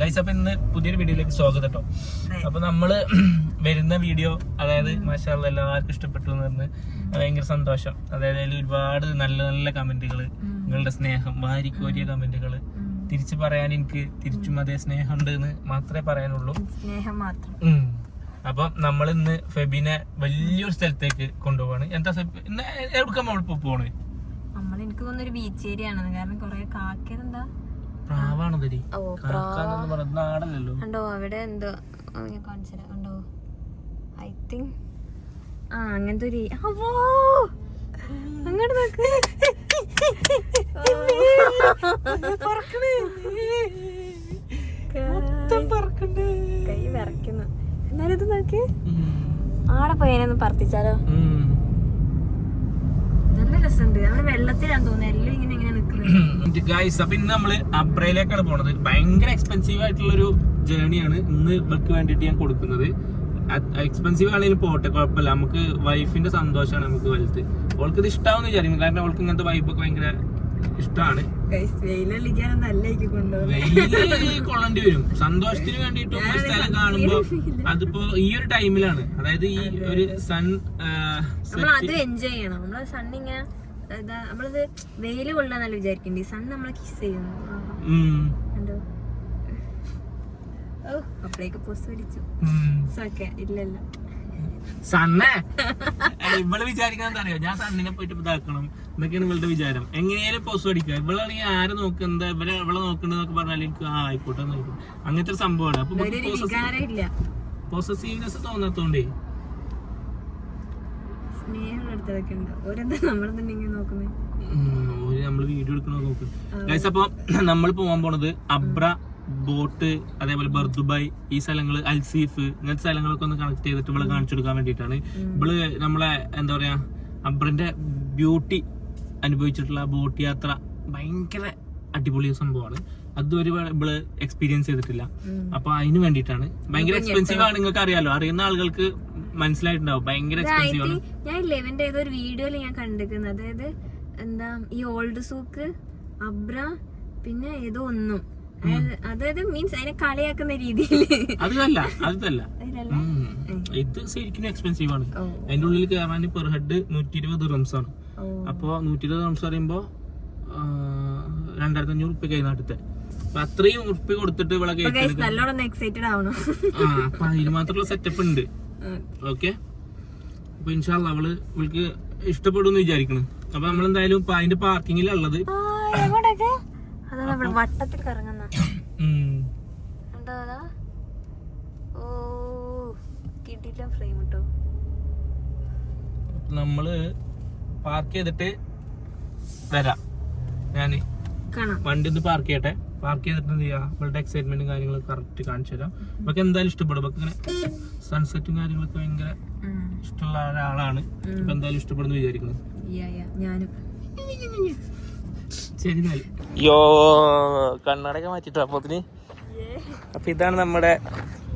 Guys അപ്പൊ ഇന്ന് പുതിയൊരു വീഡിയോയിലേക്ക് സ്വാഗതം കേട്ടോ അപ്പൊ നമ്മൾ വരുന്ന വീഡിയോ അതായത് മാഷാള്ള എല്ലാവർക്കും ഇഷ്ടപ്പെട്ടു എന്ന് പറഞ്ഞ് ഭയങ്കര സന്തോഷം. അതായത് അതിൽ ഒരുപാട് നല്ല നല്ല കമന്റുകൾ നിങ്ങളുടെ സ്നേഹം വാരിക്കോരിയ കമന്റുകൾ തിരിച്ചു പറയാൻ എനിക്ക് തിരിച്ചും അതേ സ്നേഹം ഉണ്ട് എന്ന് മാത്രമേ പറയാനുള്ളൂ. സ്നേഹം മാത്രം. അപ്പം നമ്മൾ ഇന്ന് ഫെബിനെ വലിയൊരു സ്ഥലത്തേക്ക് കൊണ്ടുപോവാണ്. എന്താ ഫെബി? ഇന്ന് എവിടേക്കാ നമ്മളിപ്പോ പോണേ? നമ്മൾ എനിക്ക് തോന്നുന്നു ഒരു ബീച്ച് ഏരിയ ആണെന്ന്. കാരണം കൊറേ പ്രാവാണതരി കണ്ടോ അവിടെ എന്തോ ഞാൻ കണ്ടോ? ഐ തിങ്ക് ആ അങ്ങനത്തെ ഒരു അവോ! അങ്ങോട്ട് നോക്ക്. കൈ. എന്നാലും ഇത് നോക്ക്. ആടെ പോയതിനൊന്ന് പറത്തിച്ചാലോ. നല്ല രസമുണ്ട്. അവിടെ വെള്ളത്തിലാന്ന് തോന്നുന്നു. എല്ലാം ഇങ്ങനെ ഗൈസ് അപ്പൊ ഇന്ന് നമ്മൾ അബ്രയിലേക്കാണ് പോണത്. ഭയങ്കര എക്സ്പെൻസീവ് ആയിട്ടുള്ള ഒരു ജേർണിയാണ് ഇന്ന് ഇവർക്ക് വേണ്ടിയിട്ട് ഞാൻ കൊടുക്കുന്നത്. എക്സ്പെൻസീവ് ആണെങ്കിലും പോട്ടെ കുഴപ്പമില്ല. നമുക്ക് വൈഫിന്റെ സന്തോഷമാണ് നമുക്ക് വലുത്. ഓൾക്ക് ഇത് ഇഷ്ടാവുന്ന വിചാരിക്കും കാരണം ഓൾക്ക് ഇങ്ങനത്തെ വൈബൊക്കെ ഭയങ്കര ഇഷ്ടമാണ് കൊള്ളേണ്ടി വരും. സന്തോഷത്തിന് വേണ്ടിയിട്ട് ഒരു സ്ഥലം കാണുമ്പോ അതിപ്പോ ഈ ഒരു ടൈമിലാണ് അതായത് ഈ ഒരു സൺ എൻജോയ് ചെയ്യണം. സൺ ഇങ്ങനെ നമ്മളത് വെയിൽ കൊള്ളാന്നല്ല വിചാരിക്കണ്ടേ? സൺ നമ്മളെ കിസ് ചെയ്യുന്നു. കണ്ടോ ഓ അപ്പഴേക്ക് പോസ്റ്റ് പിടിച്ചു ഓക്കെ ഇല്ലല്ല. സണ്ണേ? ഇവൾ വിചാരിക്കുന്നത് അറിയോ ഞാൻ സണ്ണിനെ പോയിട്ട് ഇതാക്കണം. എന്നൊക്കെയാണ് ഇവളുടെ വിചാരം. എങ്ങനെയാലും പോസ്റ്റ് അടിക്കുക ഇവളാണെങ്കിൽ ആരെ നോക്കുന്നത് ഇവരെ ഇവളെ നോക്കണ്ടെന്നൊക്കെ പറഞ്ഞാൽ എനിക്ക് ആ ആയിക്കോട്ടെ അങ്ങനത്തെ ഒരു സംഭവമാണ്. അപ്പൊ പോസസീവ്നെസ് തോന്നാത്തോണ്ടേ. ഓരെന്താ നോക്കുന്നത് ഒരു വീഡിയോ എടുക്കണോ നോക്ക്. ഗൈസ് അപ്പൊ നമ്മൾ പോകാൻ പോണത് അബ്ര ബോട്ട് അതേപോലെ ബർദുബായ് ഈ സ്ഥലങ്ങൾ അൽസീഫ് ഇങ്ങനത്തെ സ്ഥലങ്ങളൊക്കെ ഒന്ന് കണക്ട് ചെയ്തിട്ട് ഇവിടെ കാണിച്ചു കൊടുക്കാൻ വേണ്ടിയിട്ടാണ്. ഇവൾ നമ്മളെ എന്താ പറയാ അബ്രന്റെ ബ്യൂട്ടി അനുഭവിച്ചിട്ടുള്ള ബോട്ട് യാത്ര ഭയങ്കര അടിപൊളി സംഭവമാണ്. അതുവരെ ഇവൾ എക്സ്പീരിയൻസ് ചെയ്തിട്ടില്ല. അപ്പൊ അതിന് വേണ്ടിയിട്ടാണ്. ഭയങ്കര എക്സ്പെൻസീവ് ആണ് നിങ്ങൾക്ക് അറിയാലോ അറിയുന്ന ആളുകൾക്ക് മനസ്സിലായിട്ടുണ്ടാവും. ഭയങ്കര എക്സ്പെൻസീവ് ആണ്. ഞാൻ ഇലവന്റെ ഒരു വീഡിയോയിൽ ഞാൻ കണ്ടിരിക്കുന്നത്. അതായത് എന്താ ഈ ഓൾഡ് സൂക്ക് അബ്ര പിന്നെ ഏതോ ഒന്നും. അതായത്- മീൻസ് അതിനെ കളിയാക്കുന്ന രീതിയിൽ അതല്ല അതല്ല. ഇത് ശരിക്കും എക്സ്പെൻസീവ് ആണ്. അതിന്റെ ഉള്ളിൽ കയറാൻ പെർ ഹെഡ് നൂറ്റി ഇരുപത് റംസ് ആണ് അപ്പോ നൂറ്റി ഇരുപത് റംസ് പറയുമ്പോ രണ്ടായിരത്തി അഞ്ഞൂറ് ഉറുപ്പ്യ കൈ നാട്ടിത്തെ അത്രയും ഉറുപ്പ്യ കൊടുത്തിട്ട് ഇവിടെ നല്ലോണം എക്സൈറ്റഡ് ആവണം. അപ്പൊ അതിന് മാത്രമുള്ള സെറ്റപ്പ് ഉണ്ട്. ഓക്കെ അപ്പൊ ഇൻഷാല്ല അവൾ ഇവൾക്ക് ഇഷ്ടപ്പെടും എന്ന് വിചാരിക്കണ്. അപ്പൊ നമ്മൾ എന്തായാലും ഇപ്പൊ അതിന്റെ പാർക്കിങ്ങിലുള്ളത് വട്ടത്തിൽ കറങ്ങുന്ന. ഓ കിട്ടിയില്ല ഫ്രെയിം കിട്ടോ നമ്മൾ പാർക്ക് ചെയ്തിട്ട് വരാം. ഞാൻ കാണാം. വണ്ടി ഒന്ന് പാർക്ക് ചെയ്യട്ടെ. പാർക്ക് ചെയ്തിട്ട് എന്ത് ചെയ്യാം ഇവളുടെ എക്സൈറ്റ്മെന്റും കാര്യങ്ങളും കറക്റ്റ് കാണിച്ചു തരാം. നമുക്ക് എന്തായാലും ഇഷ്ടപ്പെടും. നമുക്ക് ഇങ്ങനെ സൺസെറ്റും കാര്യങ്ങളൊക്കെ ഭയങ്കര ഇഷ്ടമുള്ള ഒരാളാണ്. ഇപ്പൊ എന്തായാലും ഇഷ്ടപ്പെടുന്നു വിചാരിക്കുന്നു. യാ യാ ഞാനും. ശരി യോ കണ്ണടയൊക്കെ മാറ്റിട്ടോ അപ്പത്തിന്. അപ്പൊ ഇതാണ് നമ്മുടെ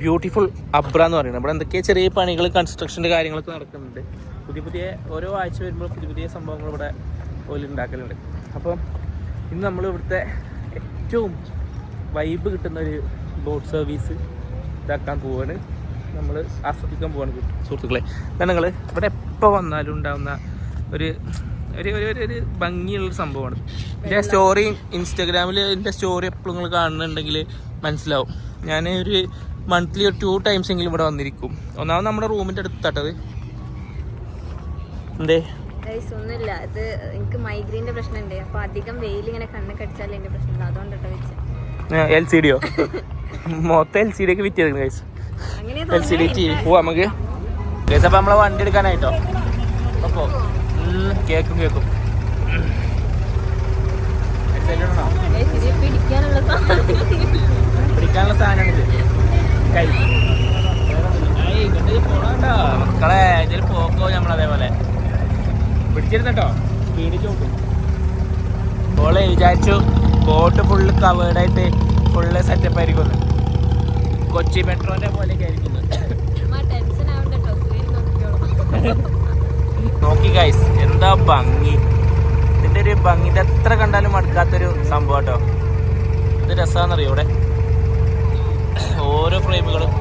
ബ്യൂട്ടിഫുൾ അബ്ര എന്ന് പറയുന്നത്. ഇവിടെ എന്തൊക്കെ ചെറിയ പണികൾ കൺസ്ട്രക്ഷന്റെ കാര്യങ്ങളൊക്കെ നടക്കുന്നുണ്ട്. പുതിയ പുതിയ ഓരോ ആഴ്ച വരുമ്പോൾ പുതിയ പുതിയ സംഭവങ്ങൾ ഇവിടെ ഓൽ ഉണ്ടാക്കലുണ്ട്. അപ്പം ഇന്ന് നമ്മൾ ഇവിടുത്തെ ഏറ്റവും വൈബ് കിട്ടുന്ന ഒരു ബോട്ട് സർവീസ് ഇതാക്കാൻ പോവാണ്. നമ്മൾ ആസ്വദിക്കാൻ പോവാണ് സുഹൃത്തുക്കളെ എന്നാൽ നിങ്ങൾ ഇവിടെ എപ്പോൾ വന്നാലും ഉണ്ടാകുന്ന ഒരു ഒരു ഒരു ഒരു- ഭംഗിയുള്ളൊരു സംഭവമാണ്. എന്റെ സ്റ്റോറി ഇൻസ്റ്റാഗ്രാമിൽ എന്റെ സ്റ്റോറി എപ്പോഴും നിങ്ങൾ കാണുന്നുണ്ടെങ്കിൽ മനസ്സിലാവും. ഞാൻ ഒരു മന്ത്ലി ഒരു ടു ടൈംസ് എങ്കിലും ഇവിടെ വന്നിരിക്കും. ഒന്നാമത് നമ്മുടെ റൂമിന്റെ അടുത്താട്ടത്. എന്തേ? ഗൈസ് ഒന്നുമില്ല. ഇത് എനിക്ക് മൈഗ്രെയിന്റെ പ്രശ്നമുണ്ട്. അപ്പൊ അധികം വെയിൽ ഇങ്ങനെ കണ്ണ് കടിച്ചാൽ എന്റെ പ്രശ്നം അതുകൊണ്ടോ എൽ സി ഡിയോ മൊത്തം എൽ സി ഡി ഒക്കെ വിറ്റ് ഗൈസ് അങ്ങനെ L C D T V പോവാ നമുക്ക്. ഗൈസ് അപ്പം നമ്മളെ വണ്ടി എടുക്കാനായിട്ടോ? അപ്പോൾ കേക്കും കേക്കും? പിടിക്കാനുള്ള സാധനം പിടിക്കാനുള്ള സാധനമാണിത് കൈ. മക്കളെ ഇതിൽ പോക്കോ നമ്മൾ അതേപോലെ പിടിച്ചിരുന്നട്ടോ. സ്പീഡ് ചോട്ടും ഓളെ വിചാരിച്ചു ബോട്ട് ഫുള്ള് കവേർഡായിട്ട് ഫുള്ള് സെറ്റപ്പ് ആയിരിക്കും കൊച്ചി മെട്രോന്റെ പോലെയൊക്കെ ആയിരിക്കും നോക്കി ഗൈസ് എന്താ ഭംഗി? ഇതിന്റെ ഒരു ഭംഗി ഇത് എത്ര കണ്ടാലും മടുക്കാത്തൊരു സംഭവം കേട്ടോ ഇത് രസമാണെന്നറിയോ ഇവിടെ? ഓരോ ഫ്രെയിമുകളും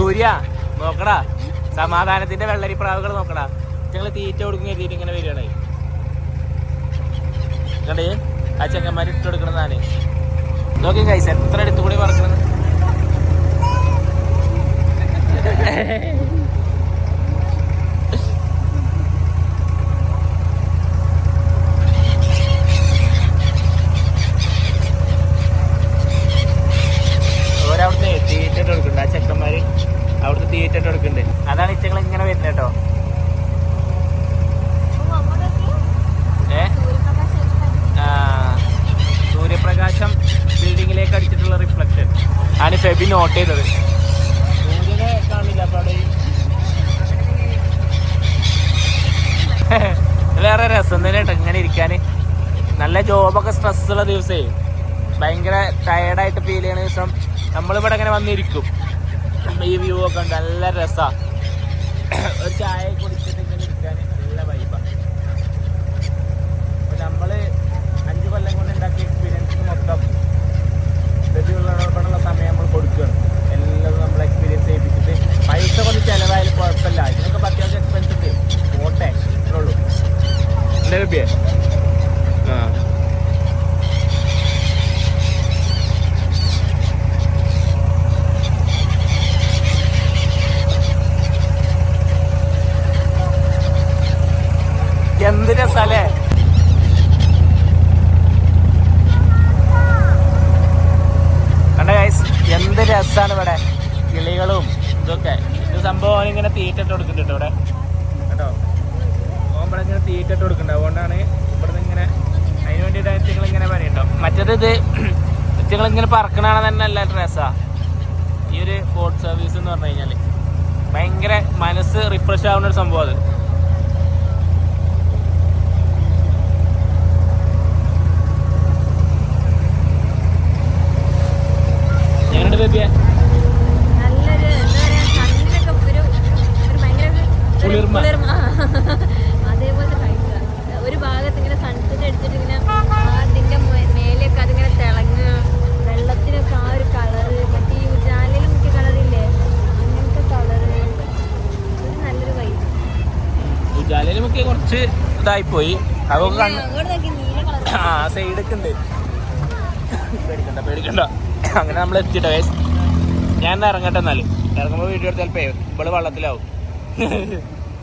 സൂര്യ നോക്കടാ. സമാധാനത്തിന്റെ വെള്ളരിപ്രാവുകൾ നോക്കടാ. ഞങ്ങൾ തീറ്റ കൊടുക്കുന്ന കരുതിയിട്ട് ഇങ്ങനെ വരികയാണ്. കണ്ടേ? ആ ചെങ്ങന്മാർ ഇട്ട് കൊടുക്കണതാണ് നോക്കി കൈസ് എത്ര എടുത്തുകൂടി പറക്കണത്? വേറെ രസം തന്നെ ഇങ്ങനെ ഇരിക്കാൻ നല്ല ജോബൊക്കെ സ്ട്രെസ് സ്ട്രെസ്സുള്ള ദിവസേ. ഭയങ്കര ടയർഡായിട്ട് ഫീൽ ചെയ്യണ ദിവസം നമ്മളിവിടെ ഇങ്ങനെ വന്നിരിക്കും. ഈ വ്യൂ ഒക്കെ നല്ല രസമാണ് ഒരു ചായ കൊടുക്കണ്ട? തീറ്റിട്ട് കൊടുക്കുന്നുണ്ട് അതുകൊണ്ടാണ് ഇവിടെ ഇങ്ങനെ അതിന് വേണ്ടിയിട്ട് നിങ്ങൾ ഇങ്ങനെ പറയുന്നുണ്ടോ? മറ്റേത് ഇത് നിങ്ങൾ ഇങ്ങനെ പറക്കണാണ് തന്നെ അല്ല രസാ. ഈ ഒരു ബോട്ട് സർവീസ് എന്ന് പറഞ്ഞു കഴിഞ്ഞാൽ ഭയങ്കര മനസ്സ് റിഫ്രഷ് ആവുന്ന ഒരു സംഭവം അത്. എങ്ങനെയുണ്ട് ബേബിയെ? ഒരു കുളിർമ. അതേപോലത്തെ കാഴ്ച ഒരു ഭാഗത്ത് ഇങ്ങനെ സൺസെറ്റ് അടിച്ചിട്ട് ഇങ്ങനെ അതിന്റെ മേ- മേലെയൊക്കെ അതിങ്ങനെ തിളങ്ങുക. വെള്ളത്തിനൊക്കെ ആ ഒരു കളറ് മറ്റേ ഈ ഉജാലയിൽ മിക്ക കളറില്ലേ അങ്ങനത്തെ കളറ് ഒരു നല്ലൊരു വൈബ് ഉജാലയിൽ മുക്കിയ കുറച്ച് ഇതായിപ്പോയി. അതൊക്കെ ആ സൈഡൊക്കെ ഉണ്ട്. പേടിക്കണ്ട പേടിക്കണ്ട. അങ്ങനെ നമ്മൾ എത്തിട്ടോ ഗൈസ് ഞാൻ ഇറങ്ങട്ടെ എന്നാൽ. ഇറങ്ങുമ്പോൾ വീഡിയോ എടുത്താൽ ചിലപ്പോ ഇവൾ വെള്ളത്തിലാവും.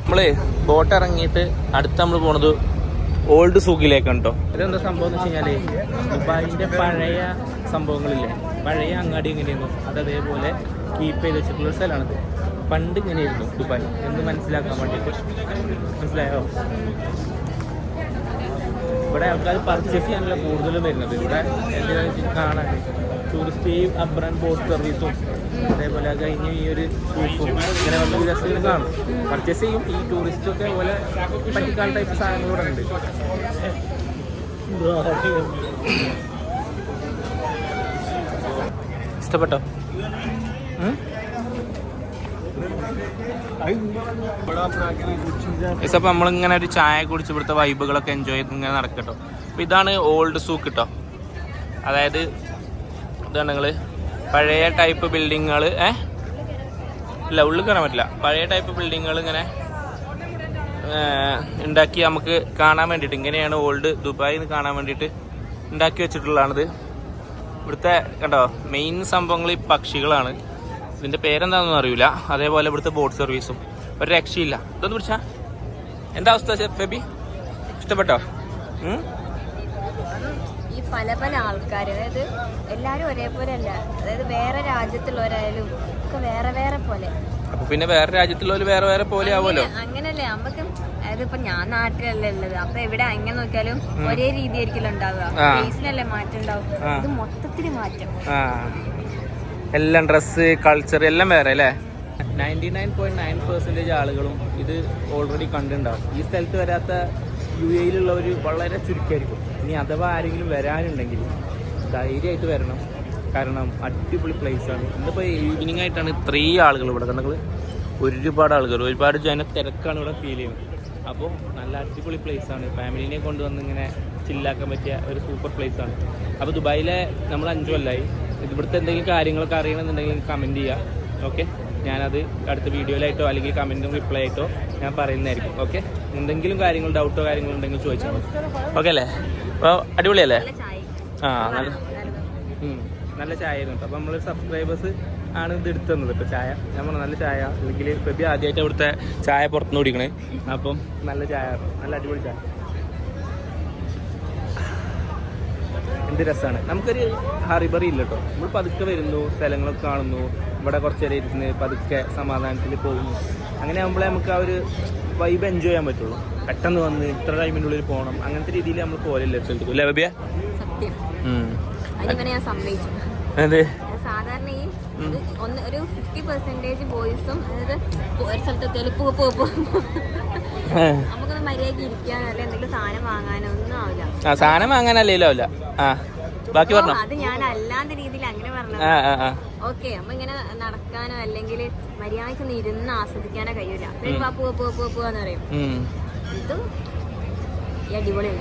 നമ്മൾ ബോട്ട് ഇറങ്ങിയിട്ട് അടുത്ത് നമ്മൾ പോണത് ഓൾഡ് സൂക്കിലേക്കാണ് കേട്ടോ ഇതെന്താ സംഭവം എന്ന് വെച്ച് കഴിഞ്ഞാൽ ദുബായിന്റെ പഴയ സംഭവങ്ങളില്ലേ? പഴയ അങ്ങാടി എങ്ങനെയായിരുന്നു? അത് അതേപോലെ കീപ്പ് ചെയ്ത് വെച്ചിട്ടുള്ള സ്ഥലമാണിത്. പണ്ട് ഇങ്ങനെയായിരുന്നു ദുബായ്. എന്ന് മനസ്സിലാക്കാൻ വേണ്ടിയിട്ട്. മനസ്സിലായോ? ഇവിടെ ആൾക്കാർ പർച്ചേസ് ചെയ്യാനുള്ള കൂടുതലും വരുന്നത്. ഇവിടെ എന്തിനാണെന്ന് വെച്ചാൽ കാണാൻ ടൂറിസ്റ്റ് അബ്രൻ ബോട്ട് സർവീസും അതേപോലെ അത് കഴിഞ്ഞ് ഈ ഒരു സൂപ്പും ഇങ്ങനെ വന്ന രസങ്ങൾ കാണും. പർച്ചേസ് ചെയ്യും. ഈ ടൂറിസ്റ്റ് ഒക്കെ പോലെ പറ്റിക്കാൾ ടൈപ്പ് സാധനങ്ങൾ ഇവിടെ ഉണ്ട്. ഇഷ്ടപ്പെട്ടോ? അപ്പോൾ നമ്മളിങ്ങനെ ഒരു ചായ കുടിച്ച് ഇവിടുത്തെ വൈബുകളൊക്കെ എൻജോയ് ചെയ്ത് ഇങ്ങനെ നടക്കട്ടോ. അപ്പോൾ ഇതാണ് ഓൾഡ് സൂക്ക് കേട്ടോ അതായത് ഇതാണ് നിങ്ങൾ പഴയ ടൈപ്പ് ബിൽഡിങ്ങുകൾ ഏ? ഇല്ല ഉള്ളിൽ കയറാൻ പറ്റില്ല. പഴയ ടൈപ്പ് ബിൽഡിങ്ങുകൾ ഇങ്ങനെ ഉണ്ടാക്കി നമുക്ക് കാണാൻ വേണ്ടിയിട്ട് ഇങ്ങനെയാണ് ഓൾഡ് ദുബായ് എന്ന് കാണാൻ വേണ്ടിയിട്ട് ഉണ്ടാക്കി വെച്ചിട്ടുള്ളതാണിത്. ഇവിടുത്തെ കണ്ടോ മെയിൻ സംഭവങ്ങൾ ഈ പക്ഷികളാണ്. ഇതിന്റെ പേരെന്താണെന്നൊന്നും അറിയില്ല അതേപോലെ ഇവിടുത്തെ ബോട്ട് സർവീസും ഒരു രക്ഷയില്ല. ഇതൊന്ന് പിടിച്ചാ. എന്താ അവസ്ഥ ഫെബി? ഇഷ്ടപ്പെട്ടോ? പല പല ആൾക്കാർ അതായത് എല്ലാവരും ഒരേപോലെ അല്ല അതായത് വേറെ രാജ്യത്തുള്ളവരായാലും ഒക്കെ വേറെ വേറെ പോലെ. അപ്പൊ പിന്നെ വേറെ രാജ്യത്തുള്ളവർ വേറെ വേറെ പോലെ ആവുമല്ലോ? അങ്ങനല്ലേ നമുക്ക് അതായത് ഇപ്പൊ ഞാൻ നാട്ടിലല്ലേ ഉള്ളത്. അപ്പൊ എവിടെ അങ്ങനെ നോക്കിയാലും ഒരേ രീതി ആയിരിക്കും ഉണ്ടാവുക. ആ. ഫേസിനല്ലേ മാറ്റം ഉണ്ടാവും ഇത് മൊത്തത്തിൽ മാറ്റം. ആ. എല്ലാം ഡ്രസ്സ് കൾച്ചർ എല്ലാം വേറെ അല്ലേ? Ninety nine point nine percentage ആളുകളും ഇത് ഓൾറെഡി കണ്ടിട്ടുണ്ടാവും. ഈ സ്ഥലത്ത് വരാത്ത യു എയിലുള്ളവർ വളരെ ചുരുക്കമായിരിക്കും ഇനി അഥവാ ആരെങ്കിലും വരാനുണ്ടെങ്കിൽ ധൈര്യമായിട്ട് വരണം. കാരണം അടിപൊളി ആണ്. ഇന്നിപ്പോൾ ഈവനിങ് ആയിട്ടാണ് ഇത്രയും ആളുകൾ ഇവിടെ. കണ്ടത് ഒരുപാട് ആളുകൾ. ഒരുപാട് ജന തിരക്കാണ് ഇവിടെ ഫീൽ ചെയ്യുന്നത്. അപ്പോൾ നല്ല അടിപൊളി ആണ്. ഫാമിലിനെ കൊണ്ടുവന്ന് ഇങ്ങനെ ചില്ലാക്കാൻ പറ്റിയ ഒരു സൂപ്പർ ആണ്. അപ്പോൾ ദുബായിലെ നമ്മൾ അഞ്ചു കൊല്ലമായി ഇവിടുത്തെ എന്തെങ്കിലും കാര്യങ്ങളൊക്കെ അറിയണമെന്നുണ്ടെങ്കിൽ കമന്റ് ചെയ്യുക ഓക്കെ ഞാനത് അടുത്ത വീഡിയോയിലായിട്ടോ അല്ലെങ്കിൽ കമന്റും റിപ്ലൈ ആയിട്ടോ ഞാൻ പറയുന്നതായിരിക്കും. ഓക്കെ എന്തെങ്കിലും കാര്യങ്ങൾ ഡൗട്ടോ കാര്യങ്ങളോ ഉണ്ടെങ്കിൽ ചോദിച്ചാൽ മതി. ഓക്കെ അല്ലേ? അപ്പോൾ അടിപൊളിയല്ലേ? ആ നല്ല. നല്ല ചായ ആയിരുന്നു കേട്ടോ. അപ്പോൾ നമ്മൾ സബ്സ്ക്രൈബേഴ്സ് ആണ് ഇത് എടുത്തു തന്നത് ഇപ്പോൾ ചായ. ഞാൻ പറഞ്ഞു നല്ല ചായ. അല്ലെങ്കിൽ ഫെബി ആദ്യമായിട്ട് അവിടുത്തെ ചായ പുറത്തുനിന്ന് കുടിക്കണേ. അപ്പം നല്ല ചായ നല്ല അടിപൊളി ചായ. എന്ത് രസമാണ് നമുക്കൊരു ഹറിബറി ഇല്ല കേട്ടോ നമ്മൾ പതുക്കെ വരുന്നു സ്ഥലങ്ങളൊക്കെ കാണുന്നു ഇവിടെ കുറച്ച് നേരം ഇരുന്ന് പതുക്കെ സമാധാനത്തിൽ പോകുന്നു. അങ്ങനെ ആകുമ്പോഴേ നമുക്ക് ആ ഒരു വൈബ് എൻജോയ് ചെയ്യാൻ പറ്റുള്ളൂ. പെട്ടെന്ന് വന്ന് ഇത്ര ടൈമിന്റെ ഉള്ളിൽ പോകണം അങ്ങനത്തെ രീതിയിൽ നമ്മൾ പോരല്ലേ സ്ഥലത്തേക്ക്. അല്ലേ ബബിയ അതെ. സാധാരണ ഈ ഒന്ന് ഒരു ഫിഫ്റ്റി പെർസെന്റേജ് ബോയ്സും അതായത് ഒരു പോ നമുക്കൊന്ന് മര്യാദയ്ക്ക് ഇരിക്കാനോ അല്ലെ എന്തെങ്കിലും സാധനം വാങ്ങാനോ ഒന്നും ആവില്ല. സാധനം വാങ്ങാനല്ലേ അല്ല ആ ബാക്കി പറഞ്ഞു? അത് ഞാൻ അല്ലാത്ത രീതിയിൽ അങ്ങനെ പറഞ്ഞു ഓക്കെ അപ്പൊ ഇങ്ങനെ നടക്കാനോ അല്ലെങ്കിൽ മര്യാദയ്ക്ക് ഒന്ന് ഇരുന്ന് ആസ്വദിക്കാനോ കഴിയൂല. പോവാ പോവാ പോവാ പോവാന്ന് പറയും. ഇതും ഈ അടിപൊളി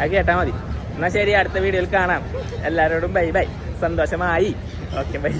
അത് കേട്ടാ മതി. എന്നാ ശരി അടുത്ത വീഡിയോയിൽ കാണാം. എല്ലാരോടും ബൈ ബൈ. സന്തോഷമായി. Okay bye.